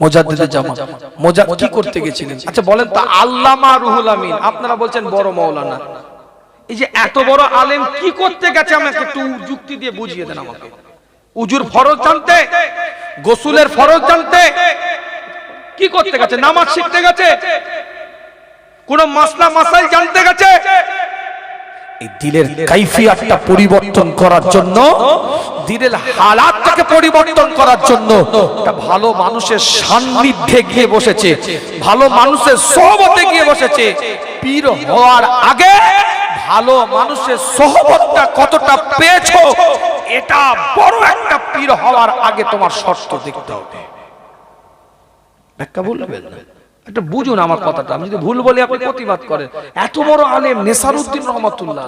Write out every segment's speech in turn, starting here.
মোজাদ্দেদের জামা মোজা কি করতে গেছিলেন? আচ্ছা বলেন তো আল্লামা রুহুল আমিন আপনারা বলছেন বড় মাওলানা এই যে এত বড় আলেম কি করতে গেছে আমাকে একটু যুক্তি দিয়ে বুঝিয়ে দেন আমাকে। উজুর ফরজ জানতে গোসুলের ফরজ জানতে কি করতে গেছে? নামাজ শিখতে গেছে? কোন মাসলা মাসাইল জানতে গেছে? দিলের কাইফিয়াতটা পরিবর্তন করার জন্য, দিলের হালাতটাকে পরিবর্তন করার জন্য একটা ভালো মানুষের সান্নিধ্যে গিয়ে বসেছে, ভালো মানুষের সহবতে গিয়ে বসেছে। পীর হওয়ার আগে ভালো মানুষের সহবতটা কতটা পেয়েছ, এটা বড় একটা পীর হওয়ার আগে তোমার শর্ত দেখতে হবে। ব্যাখ্যা বলবেন না? একটা বুঝুন আমার কথাটা। আমি যদি ভুল বলি, আপনি প্রতিবাদ করেন। এত বড় আলেম নেসারউদ্দিন রহমতুল্লাহ।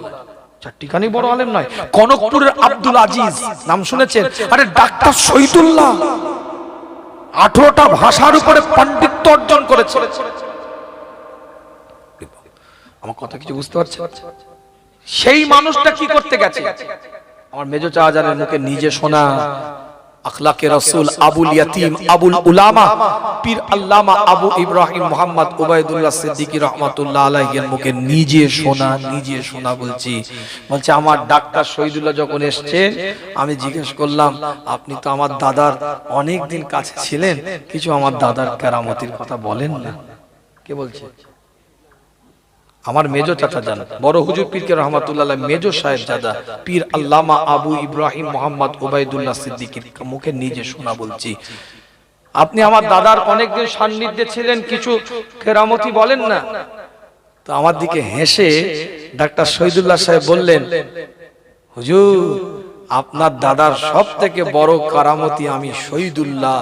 চারটিখানি বড় আলেম নয়, কনকপুরের আব্দুল আজিজ, নাম শুনেছেন? আরে ডাক্তার শহীদুল্লাহ। আঠারোটা ভাষার উপরে পাণ্ডিত্য অর্জন করেছে। আমার কথা কিছু বুঝতে পারছেন? সেই মানুষটা কি করতে গেছে? আমার মেজো চাহাজানের মুখে নিজে শোনা আখলাকে রসুল আবুল ইয়াতিম আবুল উলামা পীর আল্লামা আবু ইব্রাহিম মোহাম্মদ উবাইদুল্লাহ সিদ্দিকী রহমাতুল্লাহ আলাইহির মুখে নিজে শোনা নিজে শোনা বলছি। বলছে আমার ডাক্তার শহীদুল্লাহ যখন এসছেন আমি জিজ্ঞেস করলাম আপনি তো আমার দাদার অনেক দিন কাছে ছিলেন কিছু আমার দাদার কেরামতির কথা বলেন না। কে বলছে? আমার মেজো চাচা জান বড় হুজুর পীরকে রহমাতুল্লাহ মেজো সাহেব দাদা পীর আল্লামা আবু ইব্রাহিম মোহাম্মদ ওবায়দুল্লাহ সিদ্দিকীর মুখে নিজে শোনা বলছি। আপনি আমার দাদার অনেকদিন সান্নিধ্যে ছিলেন, কিছু কেরামতি বলেন না? তো আমার দিকে হেসে ডাক্তার শহীদুল্লাহ সাহেব বললেন, হুজুর, আপনার দাদার সব থেকে বড় কারামতি আমি শহীদুল্লাহ।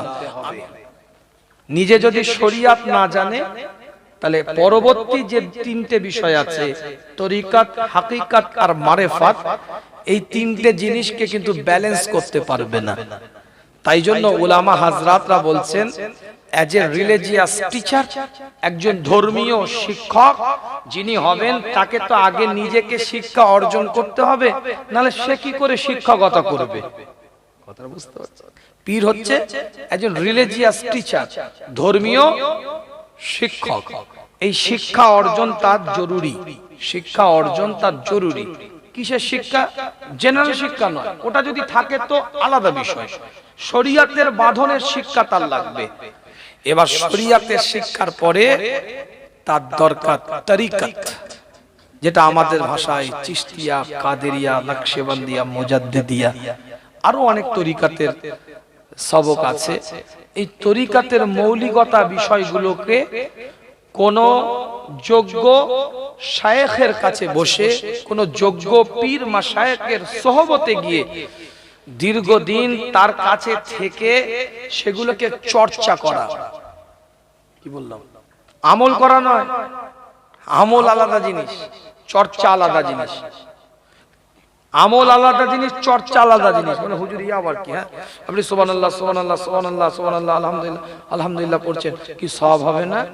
নিজে যদি শরিয়াত না জানে তাহলে পরবর্তী যে তিনটে বিষয় আছে, তরিকাত, হাকিকাত আর মারেফাত, এই তিনটে জিনিসকে কিন্তু ব্যালেন্স করতে পারবে না। তাই জন্য ওলামা হাজরাতরা বলছেন অ্যাজ এ রিলিজিয়াস টিচার একজন ধর্মীয় শিক্ষক, যিনি হবেন, তাকে তো আগে নিজেকে শিক্ষা অর্জন করতে হবে, নাহলে সে কি করে শিক্ষকতা করবে? বুঝতে পারছেন? পীর হচ্ছে একজন রিলিজিয়াস টিচার ধর্মীয় শিক্ষক। এই শিক্ষা অর্জন তার জরুরি। শিক্ষা অর্জন তার জরুরি। কিসের শিক্ষা? জেনারেল শিক্ষা নয়। ওটা যদি থাকে তো আলাদা বিষয়। শরিয়াতের বাঁধনের শিক্ষা তার লাগবে। এবার শরিয়াতের শিক্ষার পরে তার দরকার তরিকাত। যেটা আমাদের ভাষায় চিস্তিয়া কাদেরিয়া নকশেবন্দিয়া মোজাদ্দেদিয়া। আরও অনেক তরিকাতের সবক আছে। এই তরিকাতের মৌলিকতা বিষয়গুলোকে কোন যোগ্য শায়েখের কাছে বসে, কোন যোগ্য পীর মা শায়েখের সহবতে গিয়ে দীর্ঘদিন তার কাছে থেকে সেগুলোকে চর্চা করা। কি বললাম? আমল করা নয়। আমল আলাদা জিনিস, চর্চা আলাদা জিনিস। আমল আলাদা জিনিস, চর্চা আলাদা জিনিস। মানে হুজুর, ইয়া আবার কি হ্যাঁ? আপনি সোবান আল্লাহ সোবান আল্লাহ সোবান আল্লাহ সোবান আল্লাহ আলহামদুলিল্লাহ আলহামদুলিল্লাহ পড়ছেন। কি সব হবে না?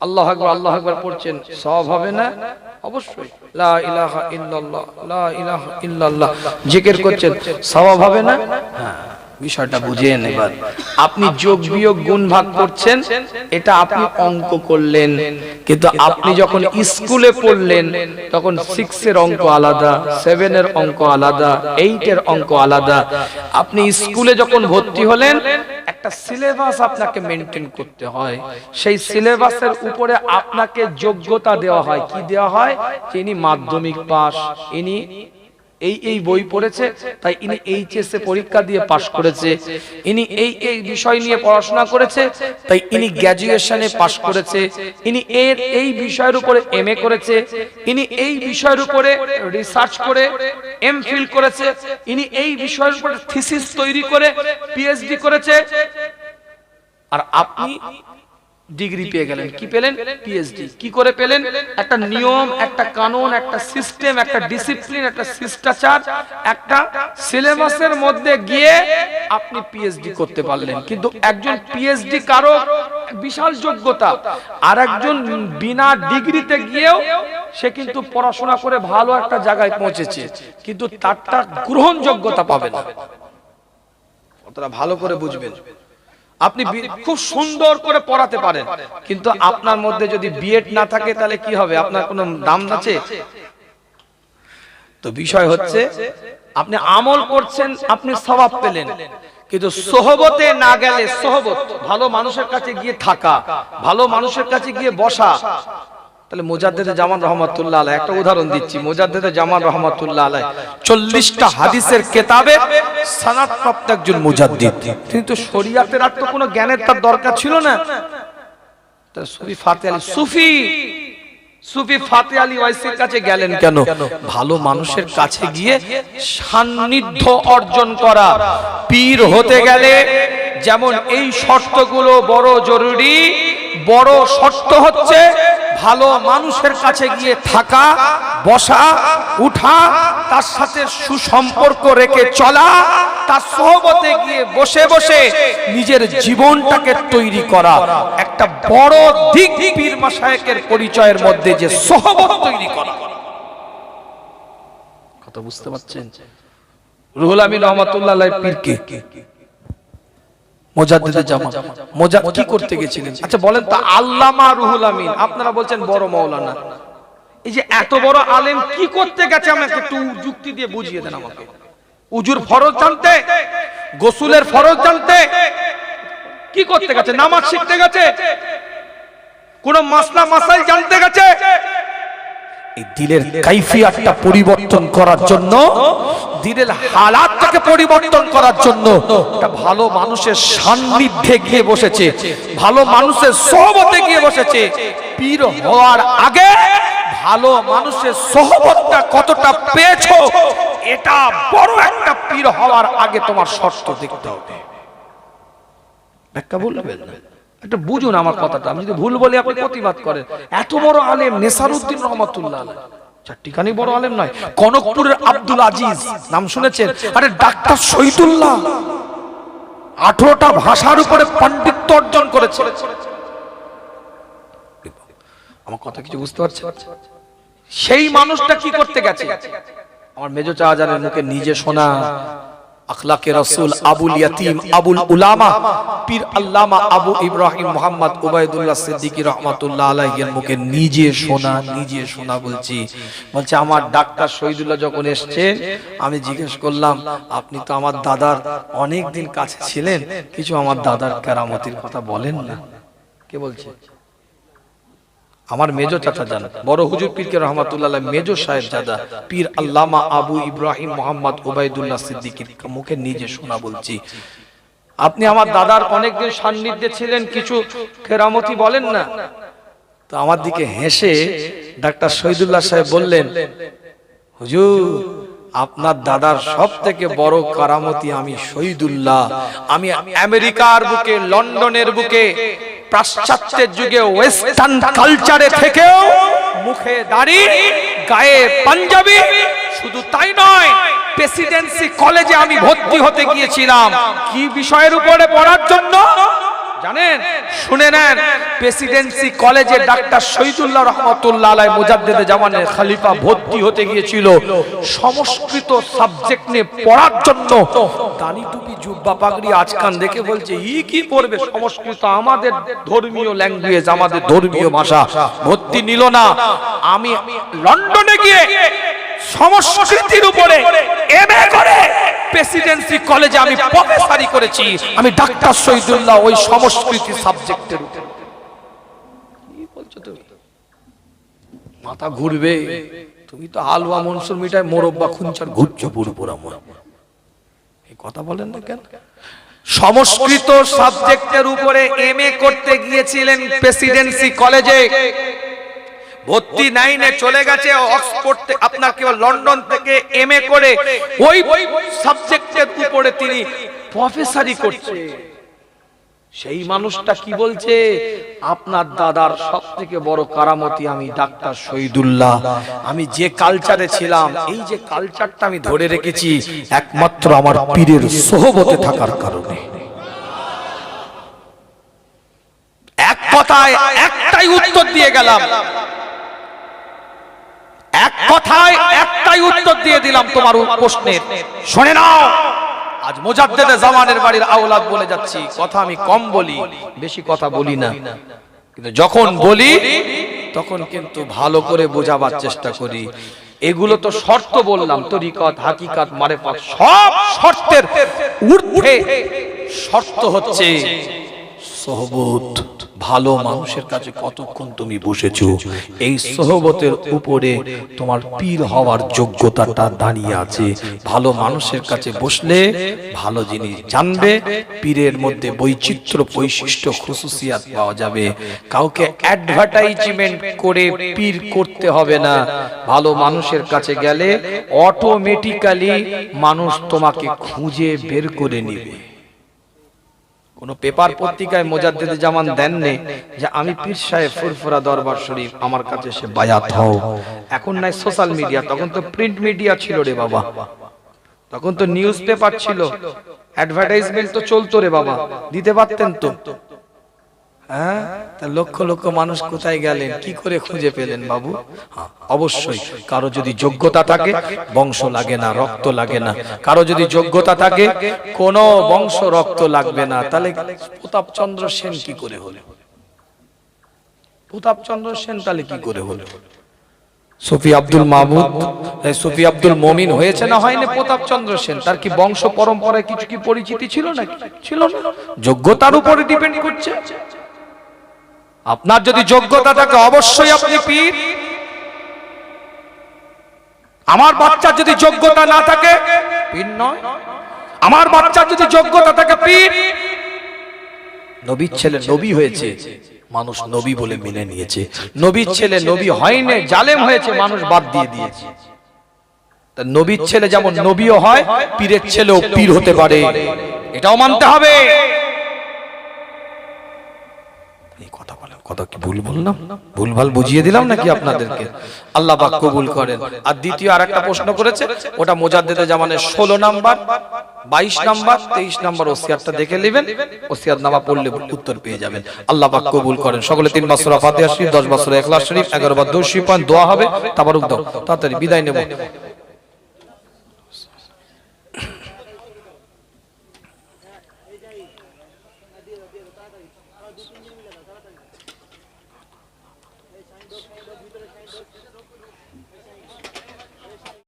আল্লাহ আকবার আল্লাহ আকবার পড়ছেন। সব হবে না? অবশ্যই। লা ইলাহা ইল্লাল্লাহ, লা ইলাহা ইল্লাল্লাহ। জিকির করছেন। সওয়াব হবে না? হ্যাঁ। বিষয়টা বুঝেন এবার আপনি যোগ বিয়োগ গুণ ভাগ করছেন, এটা আপনি অঙ্ক করলেন। কিন্তু আপনি যখন স্কুলে পড়লেন, তখন সিক্স এর অঙ্ক আলাদা সেভেন এর অঙ্ক আলাদা এইট এর অঙ্ক আলাদা। আপনি স্কুলে যখন ভর্তি হলেন, একটা সিলেবাস আপনাকে মেনটেন করতে হয়। সেই সিলেবাসের উপরে আপনাকে যোগ্যতা দেওয়া হয়। কি দেওয়া হয়? ইনি মাধ্যমিক পাস ইনি এই এই বই পড়েছে তাই ইনি এইচএস এ পরীক্ষা দিয়ে পাশ করেছে। ইনি এই এই বিষয় নিয়ে পড়াশোনা করেছে তাই ইনি গ্র্যাজুয়েশনে পাশ করেছে। ইনি এর এই বিষয়ের উপরে এমএ করেছে। ইনি এই বিষয়ের উপরে রিসার্চ করে এমফিল করেছে। ইনি এই বিষয়ের উপরে থিসিস তৈরি করে পিএইচডি করেছে। আর আপনি ডিগ্রি পেয়ে গেলেন। কি পেলেন? পিএইচডি কি করে পেলেন? একটা নিয়ম একটা কানুন একটা সিস্টেম একটা ডিসিপ্লিন একটা শিষ্টাচার একটা সিলেবাসের মধ্যে গিয়ে আপনি পিএইচডি করতে পারলেন। কিন্তু একজন পিএইচডি কারও বিশাল যোগ্যতা। আর একজন বিনা ডিগ্রিতে গিয়েও সে কিন্তু পড়াশোনা করে ভালো একটা জায়গায় পৌঁছেছে। কিন্তু তারটা গ্রহণযোগ্যতা পাবে না। কতটা ভালো করে বুঝবেন। আপনি খুব সুন্দর করে পড়াতে পারেন। কিন্তু আপনার মধ্যে যদি বিএড না থাকে তাহলে কি হবে? আপনার কোনো দাম আছে? তো বিষয় হচ্ছে আপনি আমল করছেন আপনি স্বভাব পেলেন। কিন্তু সোহবতে না গেলে সোহবত ভালো মানুষের কাছে গিয়ে থাকা ভালো মানুষের কাছে গিয়ে বসা তাহলে মোজাদ্দেদে জামান রহমাতুল্লাহ আলাই একটা উদাহরণ দিচ্ছি, মোজাদ্দেদে জামান রহমাতুল্লাহ আলাই চল্লিশটা হাদিসের কেতাবে একজন মুজাদ্দিদ। তিনি তো শরিয়াতের আর তো কোনো জ্ঞানের তার দরকার ছিল না। সুফি ফাতে আলী, সুফি! সুফি ফাতে আলী ওয়াইসির কাছে গেলেন কেন? ভালো মানুষের কাছে গিয়ে সান্নিধ্য অর্জন করা। পীর হতে গেলে যেমন এই শর্তগুলো বড় জরুরি, বড় শর্ত হচ্ছে ভালো মানুষের কাছে গিয়ে থাকা, বসা, উঠা, তার সাথে সুসম্পর্ক রেখে চলা, তার সহবতে গিয়ে বসে বসে নিজের জীবনটাকে তৈরি করা। একটা বড় দিক পীর মাসায়েকের পরিচয়ের মধ্যে যে সহবত তৈরি করা। কথা বুঝতে পারছেন? রুহুল আমিন রহমাতুল্লাহ পীরকে মোজাদ্দেদে জামা মোজাদ কি করতে গেছিলেন? আচ্ছা বলেন তো আল্লামা রুহুল আমিন আপনারা বলছেন বড় মাওলানা এই যে এত বড় আলেম কি করতে গেছে? আমাকে একটু যুক্তি দিয়ে বুঝিয়ে দেন আমাকে। উজুর ফরজ জানতে গোসুলের ফরজ জানতে কি করতে গেছে? নামাজ শিখতে গেছে? কোন মাসলা মাসাইল জানতে গেছে? এই দিলের কাইফিয়াতটা পরিবর্তন করার জন্য, দিলের হালাতটাকে পরিবর্তন করার জন্য একটা ভালো মানুষের সান্নিধ্যে গিয়ে বসেছে, ভালো মানুষের সহবতে গিয়ে বসেছে। পীর হওয়ার আগে ভালো মানুষের সহবতটা কতটা পেয়েছ, এটা বড় একটা পীর হওয়ার আগে তোমার শর্ত দেখতে হবে। ব্যাখ্যা বলবেন না? একটা বুঝুন আমার কথাটা। আমি যদি ভুল বলি, আপনি প্রতিবাদ করেন। এত বড় আলেম নেসারউদ্দিন রহমতুল্লাহ। চারটিখানি বড় আলেম নয়, কনকপুরের আব্দুল আজিজ, নাম শুনেছেন? আরে, ডাক্তার শহীদুল্লাহ। আঠারোটা ভাষার উপরে পাণ্ডিত্য অর্জন করেছে। আমার কথা কিছু বুঝতে পারছে? সেই মানুষটা কি করতে গেছে? আমার মেজো চাহাজানের মুখে নিজে শোনা আখলাকে রসুল আবুল ইয়াতিম আবুল উলামা পীর আল্লামা আবু ইব্রাহিম মোহাম্মদ উবাইদুল্লাহ সিদ্দিকী রহমাতুল্লাহ আলাইহির মুখে নিজে শোনা নিজে শোনা বলছি। বলছে। আমার ডাক্তার শহীদুল্লাহ যখন এসছেন আমি জিজ্ঞেস করলাম আপনি তো আমার দাদার অনেক দিন কাছে ছিলেন কিছু আমার দাদার কেরামতির কথা বলেন না? কে বলছে? আমার মেজো চাচা জান বড় হুজুর পীরকে রহমাতুল্লাহ মেজো সাহেব জাদা পীর আল্লামা আবু ইব্রাহিম মোহাম্মদ ওবায়দুল্লাহ সিদ্দিকীর মুখে নিজে শোনা বলছি। আপনি আমার দাদার অনেকদিন সান্নিধ্যে ছিলেন কিছু কেরামতি বলেন না? তো আমার দিকে হেসে ডাক্তার শহীদুল্লাহ সাহেব বললেন হুজুর আপনার দাদার সব থেকে বড় কারামতি আমি শহীদুল্লাহ। আমি আমেরিকার বুকে লন্ডনের বুকে পাশ্চাত্যের যুগে ওয়েস্টার্ন কালচারে থেকেও মুখে দাড়ি গায়ে পাঞ্জাবি শুধু তাই নয় প্রেসিডেন্সি কলেজে আমি ভর্তি হতে গিয়েছিলাম। কি বিষয়ের উপরে পড়ার জন্য? জানেন শুনে নেন প্রেসিডেন্সি কলেজে ডাক্তার শহীদুল্লাহ রহমতুল্লাহ আলাই মুজাদ্দেদে জামানের খলিফা ভর্তি হতে গিয়েছিল। সংস্কৃত সাবজেক্ট নিয়ে পড়ার জন্য দানি টুপি, জুব্বা পাগড়ি, আজকান দেখে বলছে, ই কি পড়বে? সংস্কৃত আমাদের ধর্মীয় ল্যাঙ্গুয়েজ আমাদের ধর্মীয় ভাষা। ভর্তি নিল না। আমি লন্ডনে গিয়ে সংস্কৃতির উপরে এমএ করে প্রেসিডেন্সি কলেজে আমি প্রফেসরি করেছি। আমি ডাক্তার শহীদুল্লাহ ওই সংস্কৃতি সাবজেক্টের উপর। কি তুমি? মাথা ঘুরবে। তুমি তো হালুয়া মনসুর মিঠাই মোরব্বা খুঞ্চার ঘুরছো পুরোপুরা মোর এই কথা বলেন না কেন? সংস্কৃত সাবজেক্টের উপরে এমএ করতে গিয়েছিলেন প্রেসিডেন্সি কলেজে। ভর্তি নাইনে চলে গেছে, অক্সফোর্ড আপনার কেবল লন্ডন থেকে এমএ করে। ওই সাবজেক্টের উপরে তিনি প্রফেসরি করছে সেই মানুষটা কি বলছে? আপনার দাদার সব থেকে বড় কারামতি আমি ডাক্তার শহীদুল্লাহ। আমি যে কালচারে ছিলাম, এই যে কালচারটা আমি ধরে রেখেছি, একমাত্র আমার পীরের সোহবতে থাকার কারণে। এক কথায় একটাই উত্তর দিয়ে গেলাম। এক কথায় একটাই উত্তর দিয়ে দিলাম তোমার প্রশ্নের। শুনে নাও। আজ মোজাদ্দেদে জামানের বাড়ির আওলাদ বলে যাচ্ছি। কথা আমি কম বলি, বেশি কথা বলি না। কিন্তু যখন বলি, তখন কিন্তু ভালো করে বোঝাবার চেষ্টা করি। এগুলো তো শর্ত বললাম, তরিকত, হাকিকাত, মারেফত, সব শর্তের ঊর্ধ্বে শর্ত হচ্ছে। সহবত, ভালো মানুষের কাছে কতক্ষণ তুমি বসেছো? এই সহবতের উপরে তোমার পীর হওয়ার যোগ্যতাটা দাঁড়িয়ে আছে। ভালো মানুষের কাছে বসলে ভালো জিনিস জানবে, পীরের মধ্যে বৈচিত্র্য বৈশিষ্ট্য খুশুসিয়াত পাওয়া যাবে। কাউকে অ্যাডভার্টাইজমেন্ট করে পীর করতে হবে না। ভালো মানুষের কাছে গেলে অটোমেটিক্যালি মানুষ তোমাকে খুঁজে বের করে নিবে। কোন পেপার পত্রিকায় মোজাদ্দেদে জামান দেননি যে আমি পীর সাহেব ফুরফুরা দরবার শরীফ আমার কাছে সে বায়াত হও। এখন নাই সোশ্যাল মিডিয়া তখন তো প্রিন্ট মিডিয়া ছিল রে বাবা। তখন তো নিউজ পেপার ছিল। অ্যাডভার্টাইজমেন্ট তো চলতো রে বাবা। দিতে পারতেন তো। হ্যাঁ? লক্ষ লক্ষ মানুষ কোথায় গেলেন? কি করে খুঁজে পেলেন বাবু? হ্যাঁ, অবশ্যই। কারও যদি যোগ্যতা থাকে বংশ লাগে না রক্ত লাগে না। কারও যদি যোগ্যতা থাকে কোন বংশ রক্ত লাগবে না। তাহলে প্রতাপ চন্দ্র সেন কি করে হলো প্রতাপ চন্দ্র সেন তাহলে কি করে হলো সুফি আব্দুল মাহমুদ সুফি আব্দুল মমিন হয়েছে না হয়নি প্রতাপ চন্দ্র সেন? তার কি বংশ পরম্পরায় কিছু কি পরিচিতি ছিল না ছিল না। যোগ্যতার উপরে ডিপেন্ড করছে। আপনার যদি যোগ্যতা থাকে অবশ্যই আপনি পীর আমার বাচ্চার যদি যোগ্যতা না থাকে পীর নয়। আমার বাচ্চার যদি যোগ্যতা থাকে পীর। নবীর ছেলে নবী হয়েছে। মানুষ নবী বলে মেনে নিয়েছে। নবীর ছেলে নবী হয়নি জালেম হয়েছে মানুষ বাদ দিয়ে দিয়েছে। তা নবীর ছেলে যেমন নবীও হয় পীরের ছেলেও পীর হতে পারে এটাও মানতে হবে। কথা কি ভুল বললাম? ভুল ভালো বুঝিয়ে দিলাম নাকি আপনাদেরকে? আল্লাহ পাক কবুল করেন। আর দ্বিতীয় আর একটা প্রশ্ন করেছে, ওটা মোজাদ্দেদে জামানের ষোলো নাম্বার, বাইশ নাম্বার, তেইশ নাম্বার ওসিয়ারটা দেখে নেবেন ওসিয়ার নামা পড়লে উত্তর পেয়ে যাবেন। আল্লাহ পাক কবুল করেন। সকলে তিন বছর ফাতিহা শরীফ, দশ বছর এখলাস শরীফ, এগারো বার দশ পয়েন্ট দোয়া হবে। তাবারুক দাও, তাড়াতাড়ি বিদায় নেব।